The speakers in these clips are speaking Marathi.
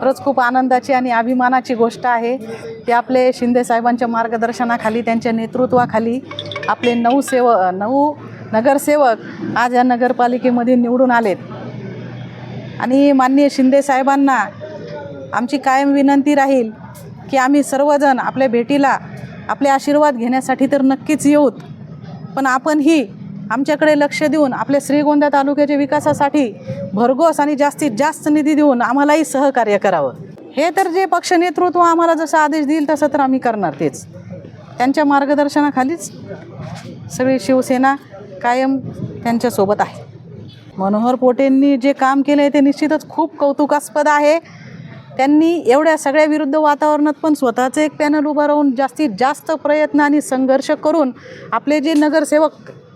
खरंच खूप आनंदाची आणि अभिमानाची गोष्ट आहे. ते आपले शिंदे साहेबांच्या मार्गदर्शनाखाली त्यांच्या नेतृत्वाखाली आपले नऊ सेव नऊ नगरसेवक आज या नगरपालिकेमध्ये निवडून आलेत. आणि माननीय शिंदे साहेबांना आमची कायम विनंती राहील की आम्ही सर्वजण आपल्या भेटीला आपले आशीर्वाद घेण्यासाठी तर नक्कीच येऊत पण आपणही आमच्याकडे लक्ष देऊन आपल्या श्रीगोंदा तालुक्याच्या विकासासाठी भरघोस आणि जास्तीत जास्त निधी देऊन आम्हालाही सहकार्य करावं. हे तर जे पक्ष नेतृत्व आम्हाला जसं आदेश देईल तसं तर आम्ही करणार तेच. त्यांच्या मार्गदर्शनाखालीच सगळी शिवसेना कायम त्यांच्यासोबत आहे. मनोहर पोटेंनी जे काम केलं आहे ते निश्चितच खूप कौतुकास्पद आहे. त्यांनी एवढ्या सगळ्या विरुद्ध वातावरणात पण स्वतःचं एक पॅनल उभं राहून जास्तीत जास्त प्रयत्न आणि संघर्ष करून आपले जे नगरसेवक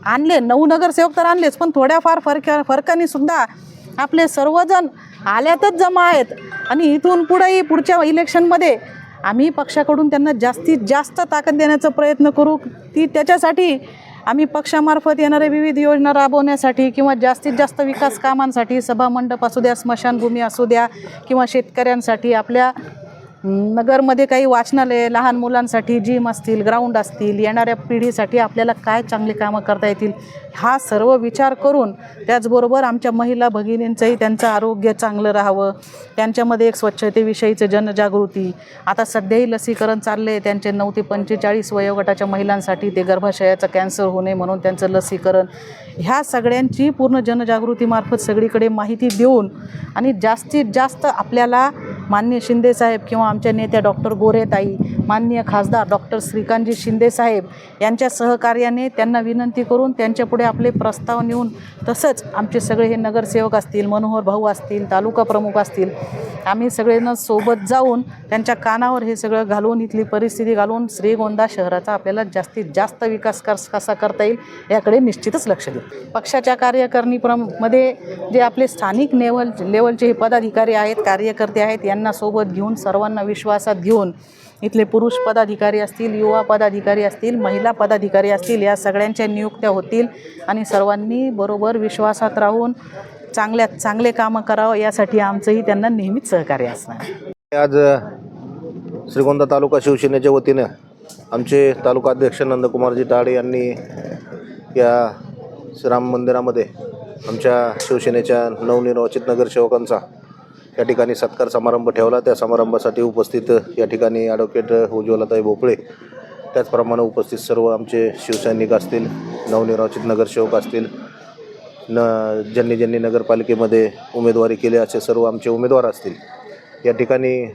आणले. नऊ नगरसेवक तर आणलेच पण थोड्याफार फरक्या फरकाने सुद्धा आपले सर्वजण आल्यातच जमा आहेत. आणि इथून पुढेही पुढच्या इलेक्शनमध्ये आम्ही पक्षाकडून त्यांना जास्तीत जास्त ताकद देण्याचा प्रयत्न करू. ती त्याच्यासाठी आम्ही पक्षामार्फत येणाऱ्या विविध योजना राबवण्यासाठी किंवा जास्तीत जास्त विकास कामांसाठी सभामंडप असू द्या स्मशानभूमी असू द्या किंवा शेतकऱ्यांसाठी आपल्या नगरमध्ये काही वाचनालय लहान मुलांसाठी जिम असतील ग्राउंड असतील येणाऱ्या पिढीसाठी आपल्याला काय चांगली कामं करता येतील हा सर्व विचार करून त्याचबरोबर आमच्या महिला भगिनींचंही त्यांचं आरोग्य चांगलं राहावं. त्यांच्यामध्ये एक स्वच्छतेविषयीचं जनजागृती. आता सध्याही लसीकरण चाललं आहे त्यांचे नऊ ते पंचेचाळीस वयोगटाच्या महिलांसाठी ते गर्भाशयाचं कॅन्सर होणे म्हणून त्यांचं लसीकरण. ह्या सगळ्यांची पूर्ण जनजागृतीमार्फत सगळीकडे माहिती देऊन आणि जास्तीत जास्त आपल्याला माननीय शिंदेसाहेब किंवा आमच्या नेत्या डॉक्टर गोरेताई माननीय खासदार डॉक्टर श्रीकांतजी शिंदेसाहेब यांच्या सहकार्याने त्यांना विनंती करून त्यांच्यापुढे आपले प्रस्ताव नेऊन तसंच आमचे सगळे हे नगरसेवक असतील मनोहर भाऊ असतील तालुका प्रमुख असतील आम्ही सगळेजण सोबत जाऊन त्यांच्या कानावर हे सगळं घालून इथली परिस्थिती घालून श्रीगोंदा शहराचा आपल्याला जास्तीत जास्त विकास कस कसा करता येईल याकडे निश्चितच लक्ष देऊ. पक्षाच्या कार्यकारिणी मध्ये जे आपले स्थानिक लेवल लेवलचे हे पदाधिकारी आहेत कार्यकर्ते आहेत यांना सोबत घेऊन सर्वांना विश्वासात घेऊन इथले पुरुष पदाधिकारी असतील युवा पदाधिकारी असतील महिला पदाधिकारी असतील या सगळ्यांच्या नियुक्त्या होतील आणि सर्वांनी बरोबर विश्वासात राहून चांगल्यात चांगले कामं करावं यासाठी आमचंही त्यांना नेहमीच सहकार्य असणार. आज श्रीगोंदा तालुका शिवसेनेच्या वतीनं आमचे तालुका अध्यक्ष नंदकुमारजी ताडे यांनी या श्रीराम मंदिरामध्ये आमच्या शिवसेनेच्या नवनिर्वाचित नगरसेवकांचा या ठिकाणी सत्कार समारंभ ठेवला. त्या समारंभासाठी उपस्थित या ठिकाणी ॲडव्होकेट उज्ज्वलाताई भोपळे. त्याचप्रमाणे उपस्थित सर्व आमचे शिवसैनिक असतील नवनिर्वाचित नगरसेवक असतील न ज्यांनी ज्यांनी नगरपालिकेमध्ये उमेदवारी केली असे सर्व आमचे उमेदवार असतील. या ठिकाणी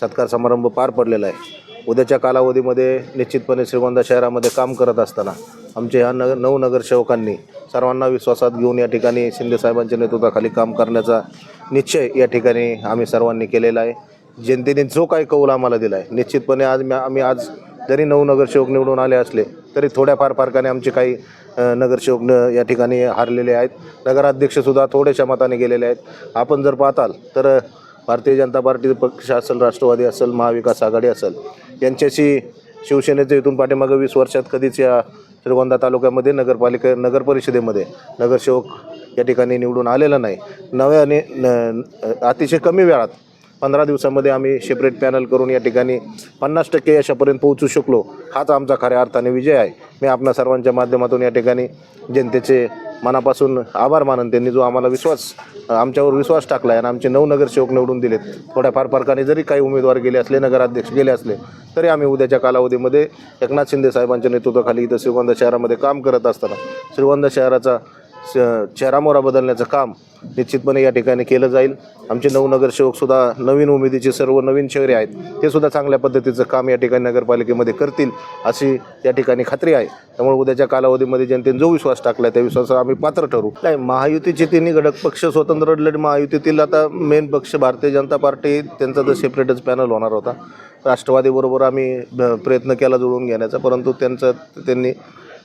सत्कार समारंभ पार पडलेला आहे. उद्याच्या कालावधीमध्ये निश्चितपणे श्रीगोंदा शहरामध्ये काम करत असताना आमचे ह्या नग नऊ नगरसेवकांनी सर्वांना विश्वासात घेऊन या ठिकाणी शिंदेसाहेबांच्या नेतृत्वाखाली काम करण्याचा निश्चय या ठिकाणी आम्ही सर्वांनी केलेला आहे. जनतेने जो काही कौल आम्हाला दिला आहे निश्चितपणे आज मी आम्ही आज जरी नऊ नगरसेवक निवडून आले असले तरी थोड्याफार फारकाने आमचे काही नगरसेवक न या ठिकाणी हारलेले आहेत. नगराध्यक्षसुद्धा थोड्याशा मताने गेलेले आहेत. आपण जर पाहताल तर भारतीय जनता पार्टी पक्ष असेल राष्ट्रवादी असेल महाविकास आघाडी असेल यांच्याशी शिवसेनेचे इथून पाठीमागं वीस वर्षात कधीच या श्रीगोंदा तालुक्यामध्ये नगरपालिका नगर परिषदेमध्ये नगरसेवक या ठिकाणी निवडून आलेला नाही. नव्याने न अतिशय कमी वेळात पंधरा दिवसामध्ये आम्ही सेपरेट पॅनल करून या ठिकाणी पन्नास टक्के यशापर्यंत पोहोचू शकलो. हाच आमचा खऱ्या अर्थाने विजय आहे. मी आपणा सर्वांच्या माध्यमातून या ठिकाणी जनतेचे मनापासून आभार मानन त्यांनी जो आम्हाला विश्वास आमच्यावर विश्वास टाकला आहे आणि आमचे नऊ नगरसेवक निवडून दिलेत. थोड्याफार फरकाने जरी काही उमेदवार गेले असले नगराध्यक्ष गेले असले तरी आम्ही उद्याच्या कालावधीमध्ये एकनाथ शिंदे साहेबांच्या नेतृत्वाखाली इथं श्रीगोंदा शहरामध्ये काम करत असताना श्रीगोंदा शहराचा चेहरामोरा बदलण्याचं काम निश्चितपणे या ठिकाणी केलं जाईल. आमचे नऊ नगरसेवकसुद्धा नवीन उमेदीचे सर्व नवीन शहरे आहेत. ते सुद्धा चांगल्या पद्धतीचं काम या ठिकाणी नगरपालिकेमध्ये करतील अशी या ठिकाणी खात्री आहे. त्यामुळे उद्याच्या कालावधीमध्ये जनतेने जो विश्वास टाकला त्या विश्वासाला आम्ही पात्र ठरू. नाही महायुतीचे तिन्ही घटक पक्ष स्वतंत्र लढ महायुतीतील आता मेन पक्ष भारतीय जनता पार्टी त्यांचा तर सेपरेटच पॅनल होणार होता. राष्ट्रवादीबरोबर आम्ही प्रयत्न केला जुळवून घेण्याचा परंतु त्यांचं त्यांनी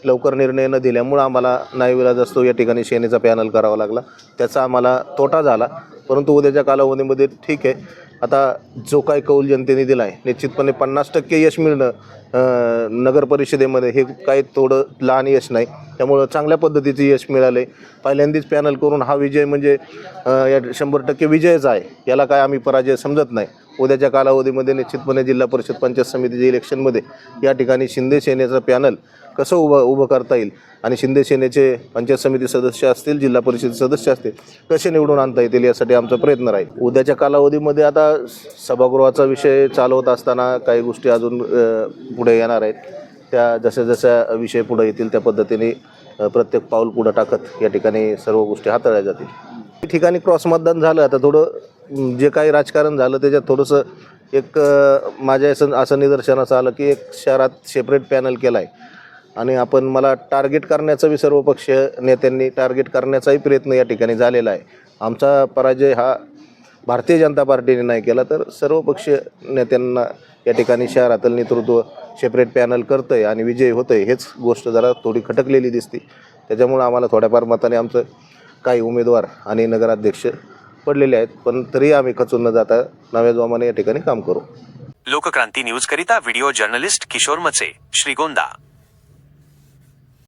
लवकर निर्णय न दिल्यामुळं आम्हाला नाईविलाज असतो या ठिकाणी सेनेचा पॅनल करावा लागला. त्याचा आम्हाला तोटा झाला. परंतु उद्याच्या कालावधीमध्ये ठीक आहे. आता जो काय कौल जनतेने दिला आहे निश्चितपणे पन्नास टक्के यश मिळणं नगर परिषदेमध्ये हे काही थोडं लहान यश नाही. त्यामुळं चांगल्या पद्धतीचं यश मिळालं आहे पहिल्यांदाच पॅनल करून हा विजय म्हणजे या शंभर टक्के विजयच आहे. याला काय आम्ही पराजय समजत नाही. उद्याच्या कालावधीमध्ये निश्चितपणे जिल्हा परिषद पंचायत समितीच्या इलेक्शनमध्ये या ठिकाणी शिंदे सेनेचं पॅनल कसं उभं उभं करता येईल? आणि शिंदे सेनेचे पंचायत समिती सदस्य असतील जिल्हा परिषद सदस्य असतील कसे निवडून आणता येतील यासाठी आमचा प्रयत्न राहील. उद्याच्या कालावधीमध्ये आता सभागृहाचा विषय चालवत असताना काही गोष्टी अजून पुढे येणार आहेत. त्या जशा जशा विषय पुढे येतील त्या पद्धतीने प्रत्येक पाऊल पुढं टाकत या ठिकाणी सर्व गोष्टी हाताळल्या जातील. ठिकाणी क्रॉस मतदान झालं आता थोडं जे काही राजकारण झालं त्याच्यात थोडंसं एक माझ्या असं असं निदर्शनास आलं की एक शहरात सेपरेट पॅनल केला आहे आणि आपण मला टार्गेट करण्याचा बी सर्व पक्ष नेत्यांनी टार्गेट करण्याचाही प्रयत्न या ठिकाणी झालेला आहे. आमचा पराजय हा भारतीय जनता पार्टीने नाही केला तर सर्व पक्ष नेत्यांना या ठिकाणी शहरातील नेतृत्व सेपरेट पॅनल करतं आहे आणि विजय होतं आहे हेच गोष्ट जरा थोडी खटकलेली दिसते. त्याच्यामुळं आम्हाला थोड्याफार मताने आमचं काही उमेदवार आणि नगराध्यक्ष पडलेले आहेत पण तरी आम्ही खचून न जाता नव्या जोमाने या ठिकाणी काम करू. लोकक्रांती न्यूज करिता व्हिडिओ जर्नलिस्ट किशोर मचे श्रीगोंदा.